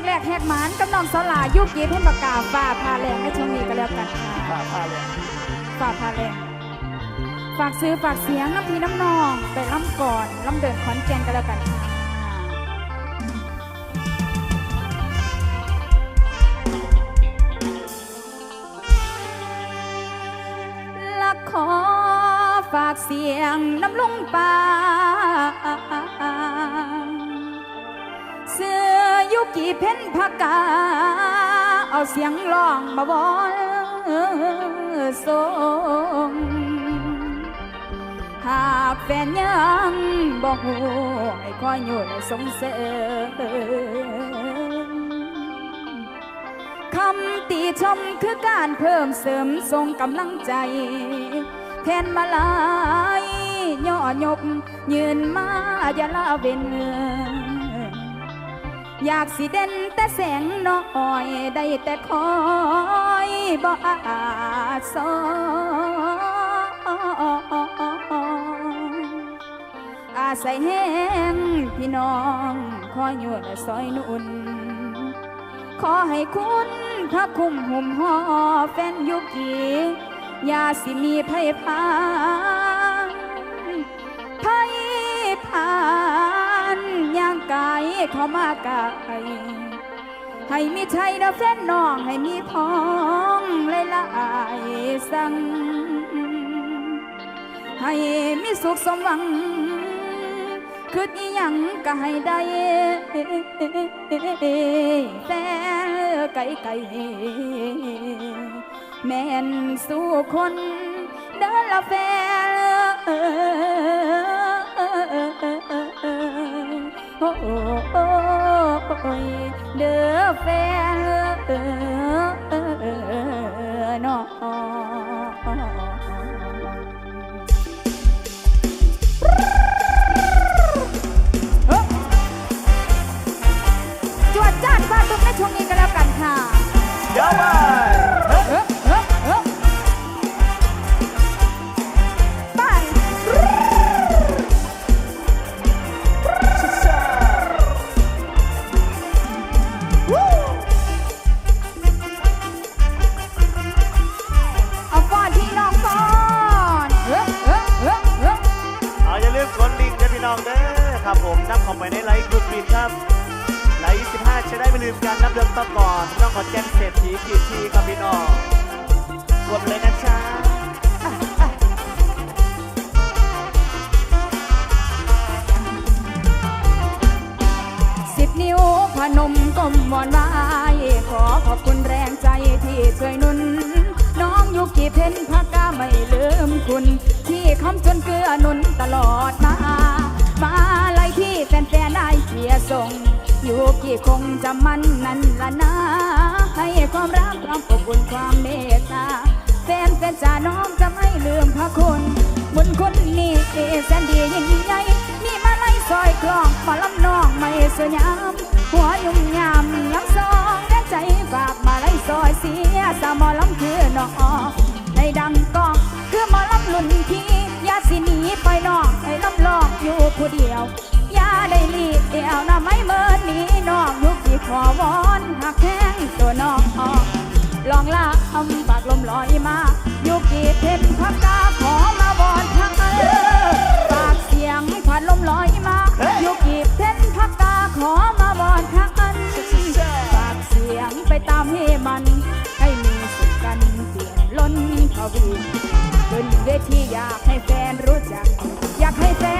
กแรกแหกหมานกับน้องสลายุกีเพ่นประกาศฝ่าพาแรงในช่วงนี้ก็แล้วกันค่ะฝ่าพาเลยฝ่าพาแรงฝากซื้อฝากเสียงน้ำพีน้ำนองไปล่ำก่อนล่ำเดินขอนแก่นก็แล้วกันค่ะลักขอฝากเสียงน้ำลุงป่า กี่เพ่นพากา เอาเสียงร้องมาบอส่งหากแฟนยังบอกหูให้คอยอยู่สงเสริมคำติชมคือการเพิ่มเสริมทรงกำลังใจ แทนมาลายย่อยกยืนมาอย่าละเว้น อยากสิเด่นแต่แสงน้อยได้แต่คอยบ่อาสออาศัยแห้งพี่น้องคอยอยู่และซอยนุ่นขอให้คุณพระคุ้มหุ่มห่อแฟนยุกีอย่าสิมีภัยพานภัยพานย่างกา เขามากายให้มีชัยนะแฟนน้อง ให้มีพ้องหลายๆสั่งให้มีสุขสมหวังคืออีหยังก็ให้ได้แฟนไก่ไก่แม่นสู้คนเดินละแฟน โอ้ยเด้อแฟนน้องจวดจ้านฟาดตุ้มในช่วงนี้ก็แล้วกันค่ะเดี๋ยวไป อครับผมนำเข้าไปในไลฟ์กลุ่มปิดครับไลฟ์25จะได้ไม่ลืมกันนับเดือนต่อก่อนพี่น้องขอแก่นเศรษฐีกีทีครับพี่น้องกดเลยนะจ๊ะสิบนิ้วพนมก้มวอนไหวขอขอบคุณแรงใจที่ช่วยนุน น้องยุกีเพนพักกาไม่ลืมคุณ ที่คำจนเกลือนุนตลอดมามา ส่ง อยู่กี่คงจะมันนั่นละนะ ให้ความรักความอบอุ่นความเมตตาแฟนแฟนจ๋าน้องจะไม่ลืมพระคุณบุญคุณนี่แสนดียิ่งใหญ่มีมาไล่ซอยกลองมาลำนองไม่สวยงามหัวยุ่งยามยังสองแน่ใจฝากมาไล่ซอยเสียสามอลำคือน้องในดังกองคือมอลำลุ่นพี่ยาสิหนีไปนองให้ลำลองอยู่ผู้เดียว ได้ลีกเดียวนะไม่เมินหนีน้องยุกที่ขอวอนหักแข้งตัวน้องลองลากอำปากลมลอยมายุกีเพชรพักกาขอมาบอนทางเออปากเสียงพัดลมลอยมายุกีเพชรพักกาขอมาบอนทางอันปากเสียงไปตามให้มัน ให้มีสุขกันเปลี่ยนล้นทวีขึ้นเวทีอยากให้แฟนรู้จัก อยากให้แฟน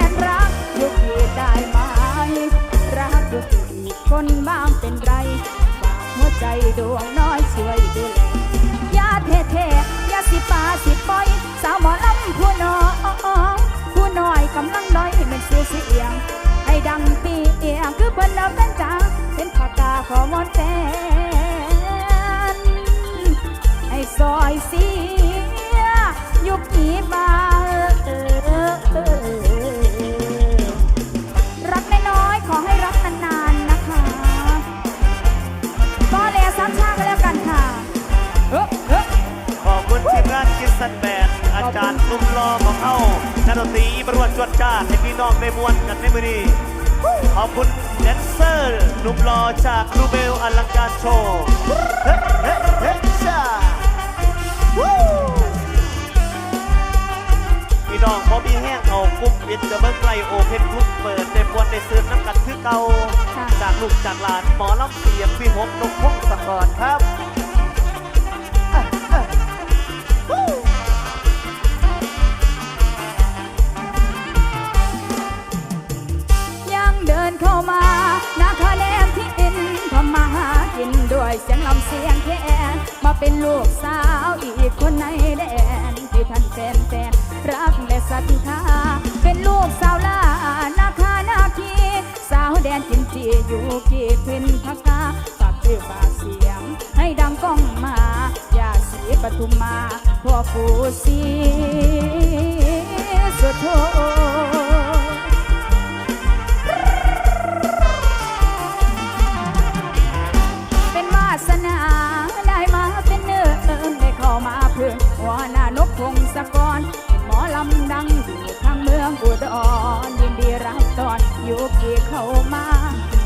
ใจดวงน้อยช่วยดูแลยาเทเทยาสิปาสิปล่อย สาวหมอลำผู้น้องผู้น้อยกำลังน้อยเป็นสูเสียง ให้ดังปีเอียงคือเพิ่นเราเป็นจาเป็นปากกาขอมอ วัติจวดจ้าให้พี่น้องได้มวนกันในมือนี้ขอบคุณแดนเซอร์หนุ่มหล่อจากรูเบลอลังการโชว์เฮ้เฮ้เฮ้ชาพี่น้องพอมีแห้งเอากรุ๊ปปิดกับเบิ้งไกลโอเพนกรุ๊ปเปิดเต็มวันในซื้อน้ำกันคือเก่าจากลูกจากหลานหมอลำเสียงพี่หกนกพงศกรครับ เป็นลูกสาวอีกคนในแดนที่ท่านแฟนแฟนรักและศรัทธาเป็นลูกสาวลานาคานาคีสาวแดนกินจีอยู่กีบเป็นพักกาฝากชื่อฝากเสียง ให้ดังก้องมาอย่าสีปทุมมาพ่อฟูสีสุดโท อยู่กี่เข้ามา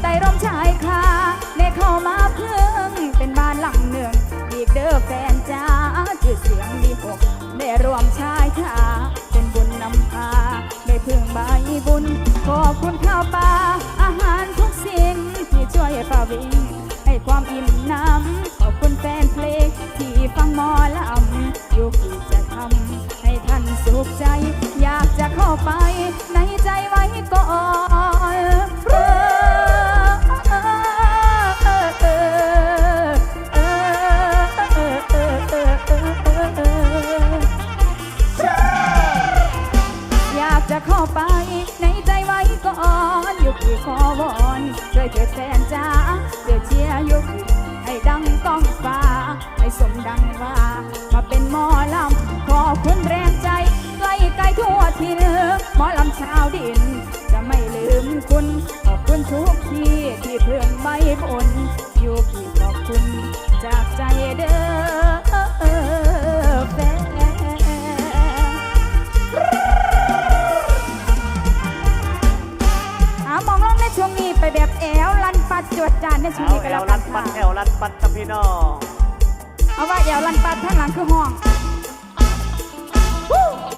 ใต้ร่มชายคาได้เข้ามาเพึ่งเป็นบ้านหลังหนึ่งอีกเด้อแฟนจ้าชื่อเสียงดีหกได้รวมชายคาเป็นบุญนำพาได้พึ่งใบบุญ ในใจไว้ก่อนอยู่กี่ขอวอนช่วยเถิดแฟนจ้าเดี๋ยวเชียร์ยกให้ดังก้องฟ้า ให้สมดังว่า มาเป็นหมอลำขอคุณแรงใจไกลไกลทั่วทินหมอลำชาวดิน จะไม่ลืมคุณ ขอบคุณทุกที่ที่เพื่อนใบบนอยู่กี่ขอบคุณจากใจเด้อ วดจานในช่วงเอานี้แอก็แล้วกัลันนปัดแอวลันปัดกับพี่น้อง เอาว่าแอวลันปัดท่างหลังคือห้อง